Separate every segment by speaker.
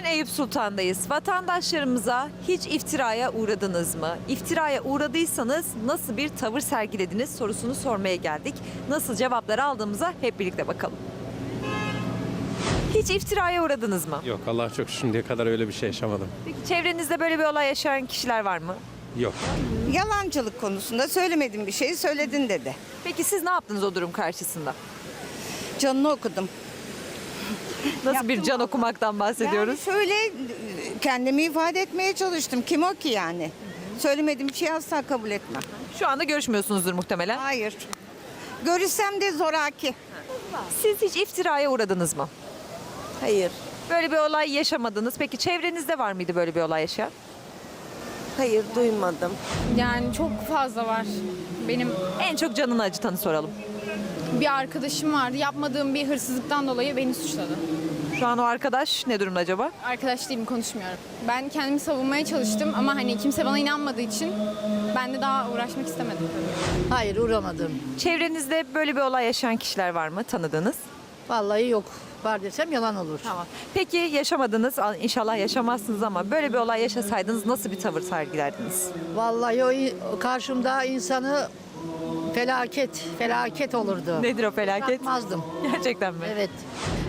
Speaker 1: Bugün Eyüp Sultan'dayız. Vatandaşlarımıza hiç iftiraya uğradınız mı? İftiraya uğradıysanız nasıl bir tavır sergilediniz sorusunu sormaya geldik. Nasıl cevapları aldığımıza hep birlikte bakalım. Hiç iftiraya uğradınız mı?
Speaker 2: Yok Allah çok şimdiye kadar öyle bir şey yaşamadım.
Speaker 1: Peki çevrenizde böyle bir olay yaşayan kişiler var mı?
Speaker 2: Yok.
Speaker 3: Yalancılık konusunda söylemedim bir şeyi söyledin dedi.
Speaker 1: Peki siz ne yaptınız o durum karşısında?
Speaker 3: Canını okudum.
Speaker 1: Nasıl bir can okumaktan bahsediyoruz?
Speaker 3: Yani şöyle kendimi ifade etmeye çalıştım. Kim o ki yani? Söylemediğim bir şeyi asla kabul etmem.
Speaker 1: Şu anda görüşmüyorsunuzdur muhtemelen.
Speaker 3: Hayır. Görüşsem de zoraki.
Speaker 1: Siz hiç iftiraya uğradınız mı?
Speaker 4: Hayır.
Speaker 1: Böyle bir olay yaşamadınız. Peki çevrenizde var mıydı böyle bir olay yaşayan?
Speaker 4: Hayır duymadım.
Speaker 5: Yani çok fazla var. Benim
Speaker 1: En çok canını acıtanı soralım.
Speaker 5: Bir arkadaşım vardı. Yapmadığım bir hırsızlıktan dolayı beni suçladı.
Speaker 1: Şu an o arkadaş ne durumda acaba?
Speaker 5: Arkadaş değilim konuşmuyorum. Ben kendimi savunmaya çalıştım ama hani kimse bana inanmadığı için ben de daha uğraşmak istemedim.
Speaker 6: Hayır uğramadım.
Speaker 1: Çevrenizde böyle bir olay yaşayan kişiler var mı tanıdığınız?
Speaker 6: Vallahi yok. Var desem yalan olur.
Speaker 1: Tamam. Peki yaşamadınız, inşallah yaşamazsınız ama böyle bir olay yaşasaydınız nasıl bir tavır sergilerdiniz?
Speaker 6: Vallahi o, o karşımda insanı felaket, felaket olurdu.
Speaker 1: Nedir o felaket?
Speaker 6: Bırakmazdım.
Speaker 1: Gerçekten mi?
Speaker 6: Evet.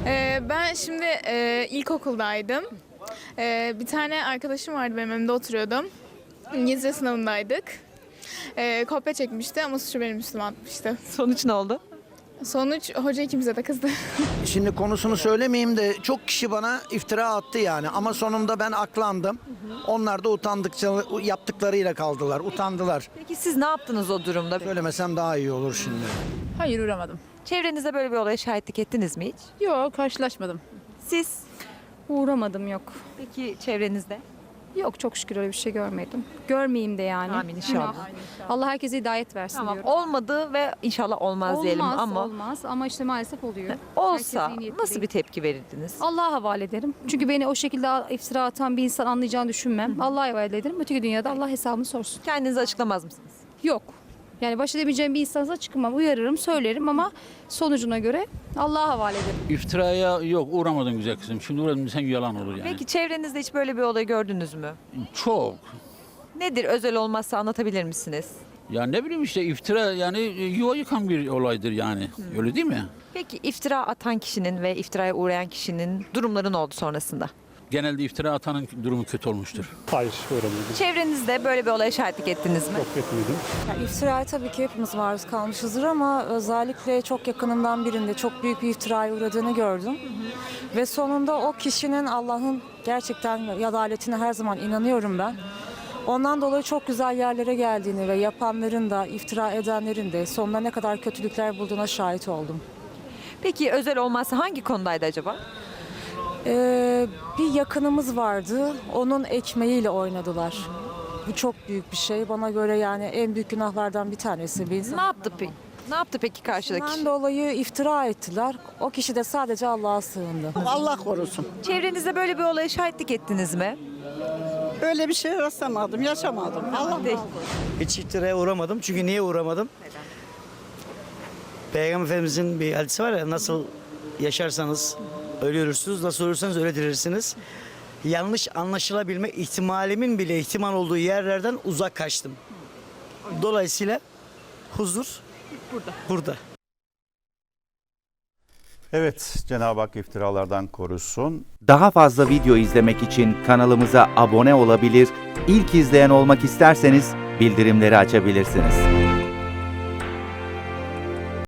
Speaker 7: Ee, ben şimdi e, ilkokuldaydım. Ee, bir tane arkadaşım vardı benim önümde oturuyordum. İngilizce sınavındaydık. Ee, kopya çekmişti ama suçu benim üstüme atmıştı.
Speaker 1: Sonuç ne oldu?
Speaker 7: Sonuç hoca ikimize de kızdı.
Speaker 8: Şimdi konusunu söylemeyeyim de çok kişi bana iftira attı yani ama sonunda ben aklandım. Onlar da utandıkça yaptıklarıyla kaldılar, utandılar.
Speaker 1: Peki siz ne yaptınız o durumda?
Speaker 8: Söylemesem daha iyi olur şimdi.
Speaker 9: Hayır uğramadım.
Speaker 1: Çevrenizde böyle bir olaya şahitlik ettiniz mi hiç?
Speaker 9: Yok karşılaşmadım.
Speaker 1: Siz?
Speaker 10: Uğramadım yok.
Speaker 1: Peki çevrenizde?
Speaker 10: Yok çok şükür öyle bir şey görmedim. Görmeyeyim de yani.
Speaker 1: Amin inşallah.
Speaker 10: Allah herkese hidayet versin
Speaker 1: Tamam
Speaker 10: diyorum.
Speaker 1: olmadı ve inşallah olmaz, diyelim
Speaker 10: olmaz,
Speaker 1: ama
Speaker 10: olmaz ama işte maalesef oluyor.
Speaker 1: olsa
Speaker 10: Herkes iyi niyetli
Speaker 1: nasıl
Speaker 10: değil.
Speaker 1: bir tepki verirdiniz?
Speaker 10: Allah'a havale ederim. Çünkü beni o şekilde iftira atan bir insan anlayacağını düşünmem. Allah'a havale ederim. Öteki dünyada Allah hesabını sorsun.
Speaker 1: Kendinizi açıklamaz mısınız?
Speaker 10: Yok. Yani baş edemeyeceğim bir insansa çıkmam. Uyarırım, söylerim ama sonucuna göre Allah'a havale ederim.
Speaker 11: İftiraya yok uğramadın güzel kızım. Şimdi uğradın sen yalan olur yani.
Speaker 1: Peki çevrenizde hiç böyle bir olay gördünüz mü?
Speaker 11: Çok.
Speaker 1: Nedir özel olmazsa anlatabilir misiniz?
Speaker 11: Ya ne bileyim işte iftira yani e, yuva yıkan bir olaydır yani. Öyle değil mi?
Speaker 1: Peki iftira atan kişinin ve iftiraya uğrayan kişinin durumları ne oldu sonrasında?
Speaker 11: Genelde iftira atanın durumu kötü olmuştur.
Speaker 2: Hayır uğramadım.
Speaker 1: Çevrenizde böyle bir olaya şahitlik ettiniz mi?
Speaker 2: Çok etmedim.
Speaker 12: İftiraya tabii ki hepimiz maruz kalmışızdır ama özellikle çok yakınımdan birinde çok büyük bir iftiraya uğradığını gördüm. Ve sonunda o kişinin Allah'ın gerçekten adaletine her zaman inanıyorum ben. Ondan dolayı çok güzel yerlere geldiğini ve yapanların da iftira edenlerin de sonunda ne kadar kötülükler bulduğuna şahit oldum.
Speaker 1: Peki özel olmazsa hangi konudaydı acaba?
Speaker 12: Ee, bir yakınımız vardı. Onun ekmeğiyle oynadılar. Bu çok büyük bir şey. Bana göre yani en büyük günahlardan bir tanesi bir insan.
Speaker 1: Ne yaptı peki? Ne yaptı peki karşıdaki kişi?
Speaker 12: Bundan dolayı iftira ettiler. O kişi de sadece Allah'a sığındı.
Speaker 4: Allah korusun.
Speaker 1: Çevrenizde böyle bir olaya şahitlik ettiniz mi?
Speaker 4: Öyle bir şey rastlamadım, yaşamadım. Allah
Speaker 1: Değil.
Speaker 8: Hiç iftiraya uğramadım çünkü niye uğramadım? Peygamber Efendimizin bir hadisi var ya nasıl yaşarsanız öyle ölürsünüz, nasıl ölürseniz öyle dirirsiniz. Yanlış anlaşılabilme ihtimalimin bile ihtimal olduğu yerlerden uzak kaçtım. Dolayısıyla huzur burada. Burada.
Speaker 13: Evet, Cenab-ı Hak iftiralardan korusun.
Speaker 14: Daha fazla video izlemek için kanalımıza abone olabilir, ilk izleyen olmak isterseniz bildirimleri açabilirsiniz.